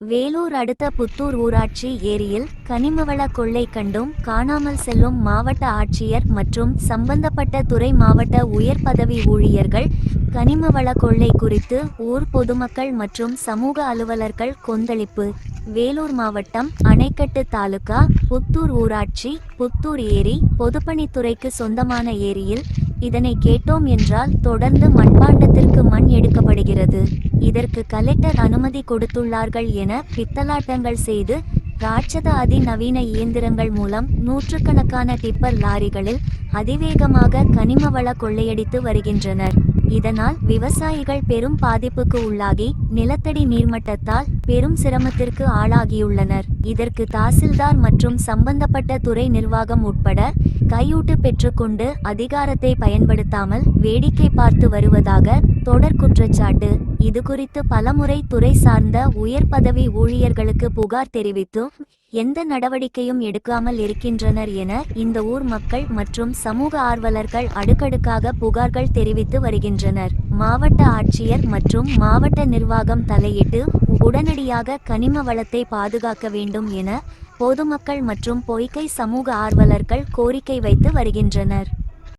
வேலூர் அடுத்த புத்தூர் ஊராட்சி ஏரியில் கனிமவள கொள்ளை கண்டும் காணாமல் செல்லும் மாவட்ட ஆட்சியர் மற்றும் சம்பந்தப்பட்ட துறை மாவட்ட உயர் பதவி ஊழியர்கள் கனிமவள கொள்ளை குறித்து ஊர் பொதுமக்கள் மற்றும் சமூக அலுவலர்கள் கொந்தளிப்பு. வேலூர் மாவட்டம் அணைக்கட்டு தாலுகா புத்தூர் ஊராட்சி புத்தூர் ஏரி பொதுப்பணித்துறைக்கு சொந்தமான ஏரியில் இதனை கேட்டோம் என்றால் தொடர்ந்து மண்பாண்டத்திற்கு எடுக்கப்படுகிறது இதற்கு கலெக்டர் அனுமதி கொடுத்துள்ளார்கள் என பித்தலாட்டங்கள் செய்து ராட்சத அதிநவீன இயந்திரங்கள் மூலம் நூற்றுக்கணக்கான டிப்பர் லாரிகளில் அதிவேகமாக கனிமவள கொள்ளையடித்து வருகின்றனர். இதனால் விவசாயிகள் பெரும் பாதிப்புக்கு உள்ளாகி நிலத்தடி நீர்மட்டத்தால் பெரும் சிரமத்திற்கு ஆளாகியுள்ளனர். இதற்கு தாசில்தார் மற்றும் சம்பந்தப்பட்ட துறை நிர்வாகம் உட்பட கையூட்டு பெற்றுக்கொண்டு அதிகாரத்தை பயன்படுத்தாமல் வேடிக்கை பார்த்து வருவதாக தொடர் குற்றச்சாட்டு. இதுகுறித்து பலமுறை துறை சார்ந்த உயர் பதவி ஊழியர்களுக்கு புகார் தெரிவித்தும் எந்த நடவடிக்கையும் எடுக்காமல் இருக்கின்றனர் என இந்த ஊர் மக்கள் மற்றும் சமூக ஆர்வலர்கள் அடுக்கடுக்காக புகார்கள் தெரிவித்து வருகின்றனர். மாவட்ட ஆட்சியர் மற்றும் மாவட்ட நிர்வாகம் தலையிட்டு உடனடியாக கனிம வளத்தை பாதுகாக்க வேண்டும் என பொதுமக்கள் மற்றும் பொய்கை சமூக ஆர்வலர்கள் கோரிக்கை வைத்து வருகின்றனர்.